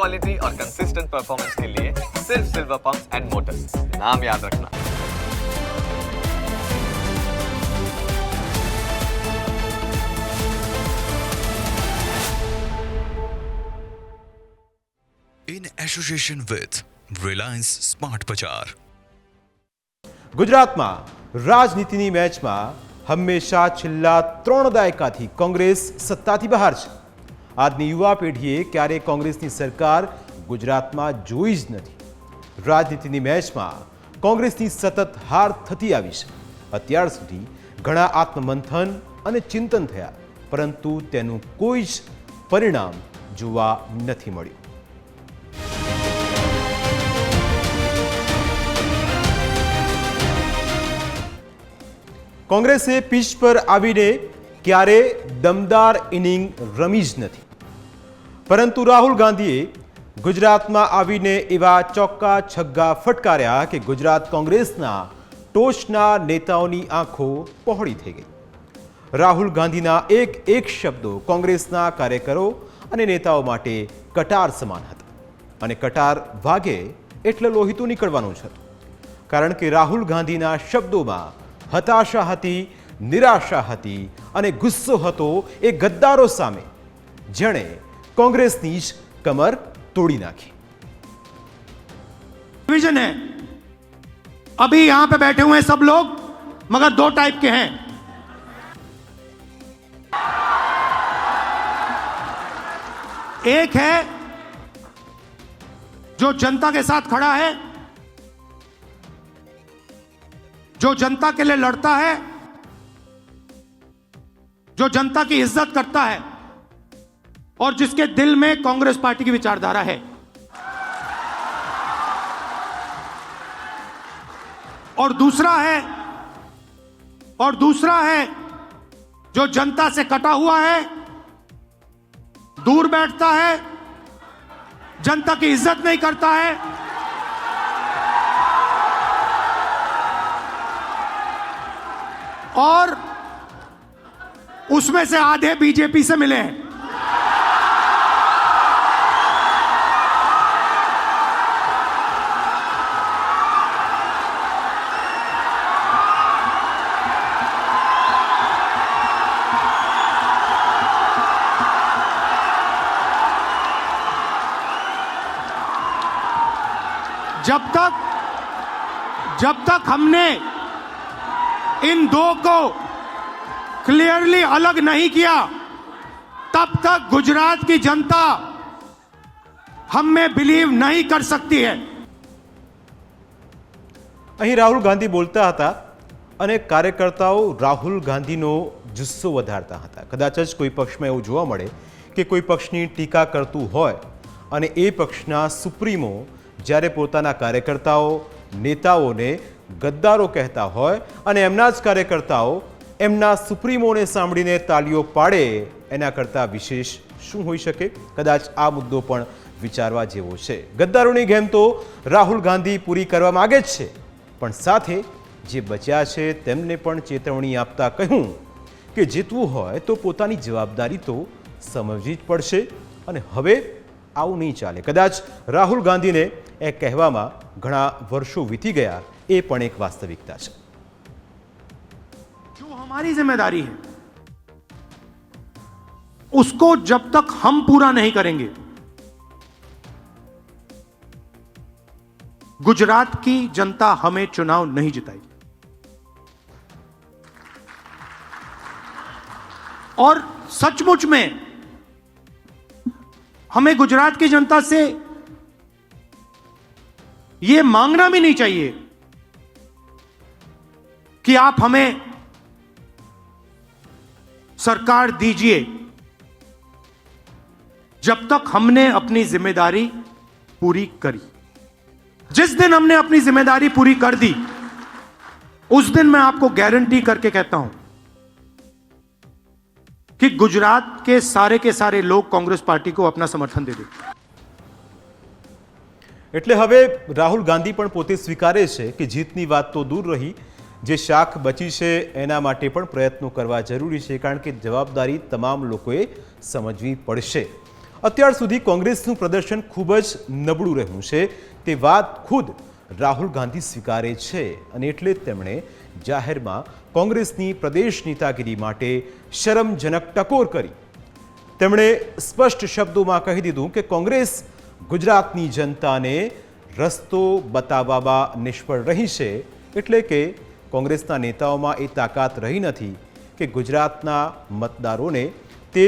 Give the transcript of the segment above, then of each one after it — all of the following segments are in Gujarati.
क्वालिटी और कंसिस्टेंट परफॉर्मेंस के लिए सिर्फ सिल्वर पंप्स एंड मोटर्स नाम याद रखना in association with Reliance Smart Bazaar. ગુજરાતમાં રાજનીતિની મેચમાં હંમેશા છેલ્લા ત્રણ દાયકાથી કોંગ્રેસ સત્તાથી બહાર છે આજની યુવા પેઢીએ ક્યારે કોંગ્રેસની સરકાર ગુજરાતમાં જોઈ જ નથી. રાજનીતિની મેચમાં કોંગ્રેસની સતત હાર થતી આવી છે. અત્યાર સુધી ઘણા આત્મમંથન અને ચિંતન થયા, પરંતુ તેનું કોઈ જ પરિણામ જોવા નથી મળ્યું. કોંગ્રેસે પીચ પર આવીને ક્યારે દમદાર ઇનિંગ રમી જ નથી. પરંતુ રાહુલ ગાંધીએ ગુજરાતમાં આવીને એવા ચોક્કા છગ્ગા ફટકાર્યા કે ગુજરાત કોંગ્રેસના ટોચના નેતાઓની આંખો પહોળી થઈ ગઈ. રાહુલ ગાંધીના એક એક શબ્દો કોંગ્રેસના કાર્યકરો અને નેતાઓ માટે કટાર સમાન હતા અને કટાર વાગે એટલે લોહીતું નીકળવાનું જ હતું. કારણ કે રાહુલ ગાંધીના શબ્દોમાં હતાશા હતી, નિરાશા હતી અને ગુસ્સો હતો એ ગદ્દારો સામે, જેણે કોંગ્રેસની જ કમર તોડી નાખી डिवीजन है अभी यहां पे बैठे हुए हैं सब लोग मगर दो टाइप के हैं एक है जो जनता के साथ खड़ा है जो जनता के लिए लड़ता है जो जनता की इज्जत करता है और जिसके दिल में कांग्रेस पार्टी की विचारधारा है। और दूसरा है, और दूसरा है, जो जनता से कटा हुआ है, दूर बैठता है, जनता की इज़्ज़त नहीं करता है। और उसमें से आधे बीजेपी से मिले हैं। जब तक जब तक हमने इन दो को क्लियरली अलग नहीं किया तब तक गुजरात की जनता हम में बिलीव नहीं कर सकती है અહીં રાહુલ ગાંધી બોલતા હતા અને કાર્યકર્તાઓ રાહુલ ગાંધીનો જુસ્સો વધારતા હતા કદાચ જ કોઈ પક્ષમાં એવું જોવા મળે કે કોઈ પક્ષની ટીકા કરતું હોય અને એ પક્ષના સુપ્રીમો જ્યારે પોતાના કાર્યકર્તાઓ, નેતાઓને ગદ્દારો કહેતા હોય અને એમના જ કાર્યકર્તાઓ એમના સુપ્રીમોને સાંભળીને તાલીઓ પાડે, એના કરતાં વિશેષ શું હોઈ શકે? કદાચ આ મુદ્દો પણ વિચારવા જેવો છે. ગદ્દારોની ગેમ તો રાહુલ ગાંધી પૂરી કરવા માગે જ છે. પણ સાથે જે બચ્યા છે તેમને પણ ચેતવણી આપતા કહ્યું કે જીતવું હોય તો પોતાની જવાબદારી તો સમજવી જ પડશે અને હવે આવું નહીં ચાલે. કદાચ રાહુલ ગાંધીને એ કહેવામાં ઘણા વર્ષો વીતી ગયા એ પણ એક વાસ્તવિકતા છે जो हमारी जिम्मेदारी है उसको जब तक हम पूरा नहीं करेंगे गुजरात की जनता हमें चुनाव नहीं जिताएगी और सचमुच में हमें गुजरात की जनता से यह मांगना भी नहीं चाहिए कि आप हमें सरकार दीजिए। जब तक हमने अपनी ज़िम्मेदारी पूरी करी, जिस दिन हमने अपनी ज़िम्मेदारी पूरी कर दी, उस दिन मैं आपको गारंटी करके कहता हूँ कि गुजरात के सारे के सारे लोग कांग्रेस पार्टी को अपना समर्थन दे देंगे એટલે હવે રાહુલ ગાંધી પણ પોતે સ્વીકારે છે કે જીતની વાત તો દૂર રહી, જે શાખ બચી છે એના માટે પણ પ્રયત્નો કરવા જરૂરી છે, કારણ કે જવાબદારી તમામ લોકોએ સમજવી પડશે. અત્યાર સુધી કોંગ્રેસનું પ્રદર્શન ખૂબ જ નબળું રહ્યું છે. તે વાત ખુદ રાહુલ ગાંધી સ્વીકારે છે અને એટલે જ તેમણે જાહેરમાં કોંગ્રેસની પ્રદેશ નેતાગીરી માટે શરમજનક ટકોર કરી. તેમણે સ્પષ્ટ શબ્દોમાં કહી દીધું કે કોંગ્રેસ ગુજરાતની જનતાને રસ્તો બતાવવામાં નિષ્ફળ રહી છે એટલે કે કોંગ્રેસના નેતાઓમાં એ તાકાત રહી નથી કે ગુજરાતના મતદારોને તે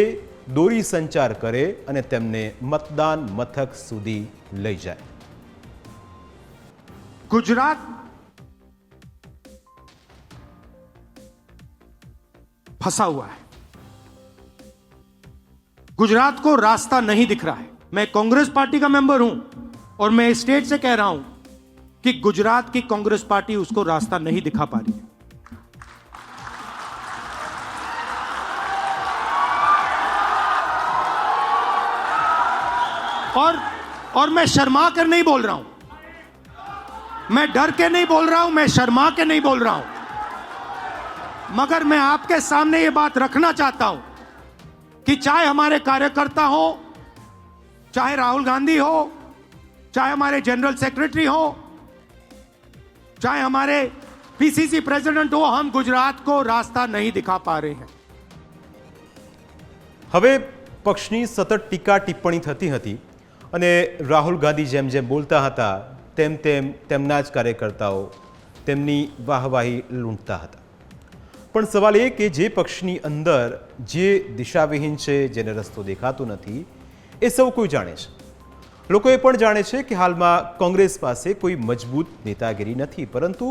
દોરી સંચાર કરે અને તેમને મતદાન મથક સુધી લઈ જાય गुजरात फंसा हुआ है गुजरात को रास्ता नहीं दिख रहा है मैं कांग्रेस पार्टी का मेंबर हूँ और मैं स्टेट से कह रहा हूँ कि गुजरात की कांग्रेस पार्टी उसको रास्ता नहीं दिखा पा रही है। और और मैं शर्मा कर नहीं बोल रहा हूँ। मैं डर के नहीं बोल रहा हूँ, मैं शर्मा के नहीं बोल रहा हूँ। मगर मैं आपके सामने ये बात रखना चाहता हूँ कि चाहे हमारे कार्यकर्ता हो चाहे राहुल गांधी हो चाहे हमारे जनरल सेक्रेटरी हो चाहे हमारे पीसीसी प्रेसिडेंट हो हम गुजरात को रास्ता नहीं दिखा पा रहे हैं હવે પક્ષની સતત ટીકા ટિપ્પણી થતી હતી અને રાહુલ ગાંધી જેમ જેમ બોલતા હતા તેમ તેમ તેમના જ કાર્યકર્તાઓ તેમની વાહવાહી લૂંટતા હતા પણ સવાલ એ કે જે પક્ષની અંદર જે દિશાવિહીન છે જેને રસ્તો દેખાતો નથી એ સૌ કોઈ જાણે છે. લોકો એ પણ જાણે છે કે હાલમાં કોંગ્રેસ પાસે કોઈ મજબૂત નેતાગીરી નથી, પરંતુ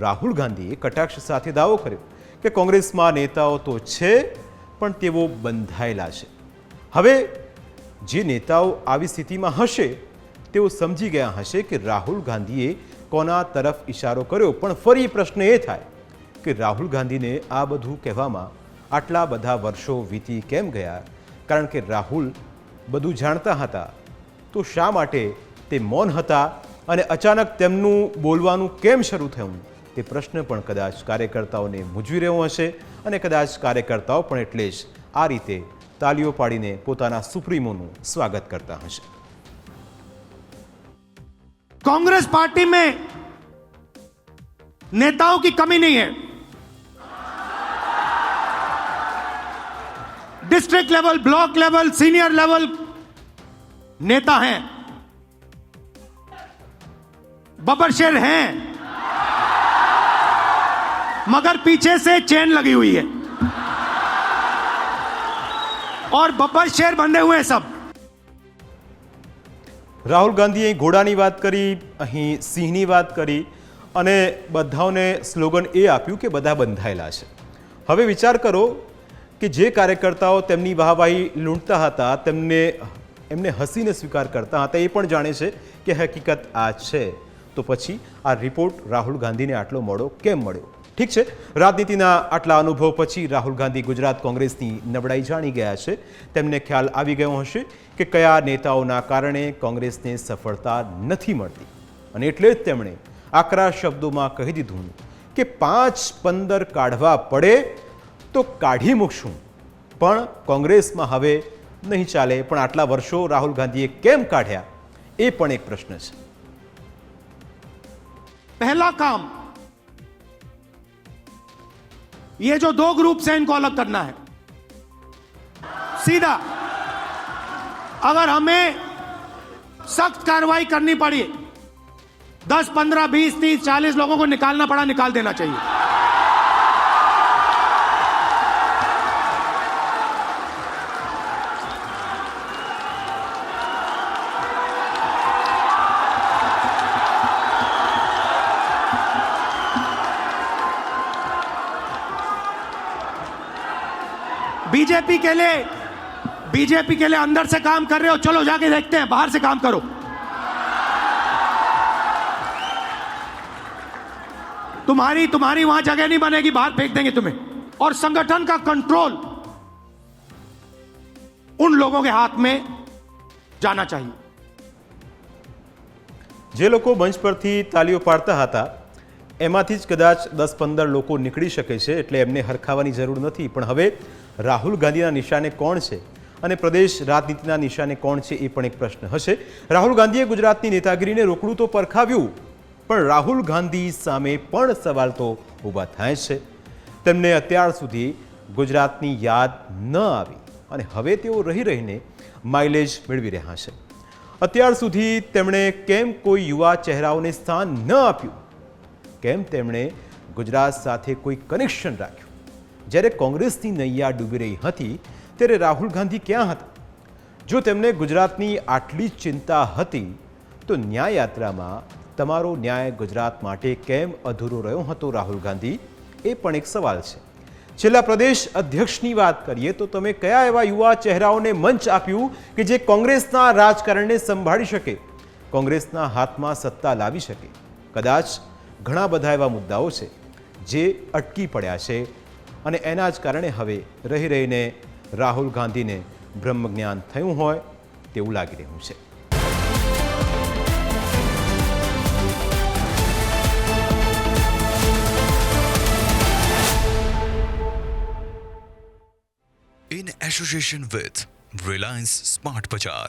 રાહુલ ગાંધીએ કટાક્ષ સાથે દાવો કર્યો કે કોંગ્રેસમાં નેતાઓ તો છે, પણ તેઓ બંધાયેલા છે. હવે જે નેતાઓ આવી સ્થિતિમાં હશે, તેઓ સમજી ગયા હશે કે રાહુલ ગાંધીએ કોના તરફ ઇશારો કર્યો. પણ ફરી પ્રશ્ન એ થાય કે રાહુલ ગાંધીને આ બધું કહેવામાં આટલા બધા વર્ષો વીતી કેમ ગયા? કારણ કે રાહુલ બધું જાણતા હતા તો શા માટે તે મૌન હતા અને અચાનક તેમનું બોલવાનું કેમ શરૂ થયું તે પ્રશ્ન પણ કદાચ કાર્યકર્તાઓને મૂંઝવી રહ્યો હશે અને કદાચ કાર્યકર્તાઓ પણ એટલે જ આ રીતે તાલીઓ પાડીને પોતાના સુપ્રીમોનું સ્વાગત કરતા હશે कांग्रेस पार्टी में नेताओं की कमी नहीं है district level block level senior level नेता हैं बबर शेर हैं मगर पीछे से चेन लगी हुई है और बब्बर शेर बंधे हुए हैं सब રાહુલ ગાંધીએ અહીં ઘોડાની વાત કરી અહીં સિંહની વાત કરી અને બધાઓને સ્લોગન એ આપ્યું કે બધા બંધાયેલા છે હવે વિચાર કરો કે જે કાર્યકર્તાઓ તેમની વાહવાહી લૂંટતા હતા, તેમને, એમને હસીને સ્વીકાર કરતા હતા, એ પણ જાણે છે કે હકીકત આ છે. તો પછી આ રિપોર્ટ રાહુલ ગાંધીને આટલો મોડો કેમ મળ્યો? ઠીક છે, રાજનીતિના આટલા અનુભવ પછી રાહુલ ગાંધી ગુજરાત કોંગ્રેસની નબળાઈ જાણી ગયા છે. તેમને ખ્યાલ આવી ગયો હશે કે કયા નેતાઓના કારણે કોંગ્રેસને સફળતા નથી મળતી. અને એટલે જ તેમણે આકરા શબ્દોમાં કહી દીધું કે પાંચ પંદર કાઢવા પડે તો કાઢી મૂકશું પણ કોંગ્રેસમાં હવે નહીં ચાલે પણ આટલા વર્ષો રાહુલ ગાંધીએ કેમ કાઢ્યા એ પણ એક પ્રશ્ન છે पहला काम ये जो दो ग्रुप हैं इनको अलग करना है सीधा अगर हमें सख्त कार्रवाई करनी पड़ी दस पंद्रह बीस तीस चालीस लोगों को निकालना पड़ा निकाल देना चाहिए बीजेपी के लिए बीजेपी के लिए अंदर से काम कर रहे हो चलो जाके देखते हैं बाहर से काम करो तुम्हारी तुम्हारी वहां जगह नहीं बनेगी बाहर फेंक देंगे तुम्हें और संगठन का कंट्रोल उन लोगों के हाथ में जाना चाहिए જે લોકો મંચ પરથી તાલીઓ પાડતા હતા એમાંથી જ કદાચ દસ પંદર લોકો નીકળી શકે છે એટલે એમને હરખાવાની જરૂર નથી. પણ હવે રાહુલ ગાંધીના નિશાને કોણ છે અને પ્રદેશ રાજનીતિના નિશાને કોણ છે એ પણ એક પ્રશ્ન હશે. રાહુલ ગાંધીએ ગુજરાતની નેતાગીરીને રોકડું તો પરખાવ્યું, પણ રાહુલ ગાંધી સામે પણ સવાલ તો ઊભા થાય છે. તેમને અત્યાર સુધી ગુજરાતની યાદ ન આવી અને હવે તેઓ રહી રહીને માઇલેજ મેળવી રહ્યા છે. અત્યાર સુધી તેમણે કેમ કોઈ યુવા ચહેરાઓને સ્થાન ન આપ્યું? કેમ તેમણે ગુજરાત સાથે કોઈ કનેક્શન રાખ્યું? જ્યારે કોંગ્રેસની નૈયા ડૂબી રહી હતી, ત્યારે રાહુલ ગાંધી ક્યાં હતા? જો તેમને ગુજરાતની આટલી ચિંતા હતી, તો ન્યાય યાત્રામાં તમારો ન્યાય ગુજરાત માટે કેમ અધૂરો રહ્યો હતો રાહુલ ગાંધી? એ પણ એક સવાલ છે. છેલ્લા પ્રદેશ અધ્યક્ષની વાત કરીએ તો તમે કયા એવા યુવા ચહેરાઓને મંચ આપ્યું કે જે કોંગ્રેસના રાજકારણને સંભાળી શકે? કોંગ્રેસના હાથમાં સત્તા લાવી શકે? કદાચ ઘણા બધા એવા મુદ્દાઓ છે જે અટકી પડ્યા છે અને એના જ કારણે હવે રહી રહીને રાહુલ ગાંધીને બ્રહ્મજ્ઞાન થયું હોય તેવું લાગી રહ્યું છે in association with Reliance Smart Bazaar.